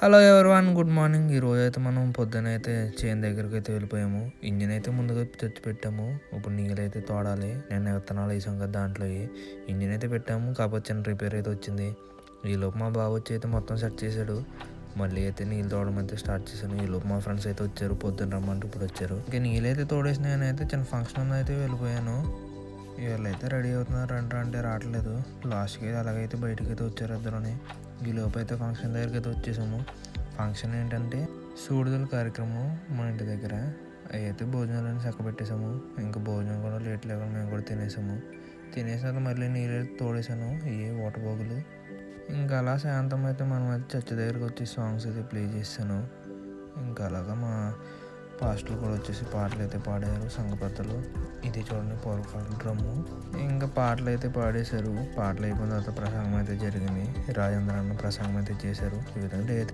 Hello everyone good morning ఈరోజు అయితే మనం పొద్దున అయితే చేను దగ్గరికి అయితే వెళ్ళిపోయాము. ఇంజిన్ అయితే ముందుగా తెచ్చి పెట్టాము. ఇప్పుడు నీళ్ళు అయితే తోడాలి. నేను విత్తనాలు వేసాం కదా దాంట్లో ఇంజిన్ అయితే పెట్టాము. కాకపోతే చిన్న రిపేర్ అయితే వచ్చింది. ఈ లోపు మా బావ వచ్చి అయితే మొత్తం సెట్ చేశాడు. మళ్ళీ అయితే నీళ్ళు తోడడం అయితే స్టార్ట్ చేశాను. ఈలోపు మా ఫ్రెండ్స్ అయితే వచ్చారు. పొద్దున్న రమ్మంటే ఇప్పుడు వచ్చారు. ఇంకా నీళ్ళు అయితే తోడేసి నేనైతే చిన్న ఫంక్షన్ అయితే వెళ్ళిపోయాను. వీళ్ళైతే రెడీ అవుతున్నారు. అంటారు అంటే రావట్లేదు. లాస్ట్కి అయితే అలాగైతే బయటకి అయితే వచ్చారు ఇద్దరుని. ఈ లోపైతే అయితే ఫంక్షన్ దగ్గరికి అయితే వచ్చేసాము. ఫంక్షన్ ఏంటంటే సూడిదల కార్యక్రమం మా ఇంటి దగ్గర. అవి అయితే భోజనాలను చక్క పెట్టేసాము ఇంకా భోజనం కూడా లేట్ లేకుండా మేము కూడా తినేసాము. తినేసాక మళ్ళీ నీళ్ళు తోడేసాను. ఏ వాటర్ బాగులు ఇంకా అలా శాంతం అయితే మనం అయితే చర్చ దగ్గరికి వచ్చి సాంగ్స్ అయితే ప్లే చేస్తాను ఇంకా అలాగా మా పాస్టర్ కూడా వచ్చేసి పాటలు అయితే పాడారు సంఘ పెద్దలు. ఇది చూడండి పూర్వకాలం డ్రమ్ము. ఇంకా పాటలు అయితే పాడేశారు. పాటలు అయిపోయిన తర్వాత ప్రసంగం అయితే జరిగింది. రాజేంద్ర అన్న ప్రసంగం అయితే చేశారు. ఈ విధంగా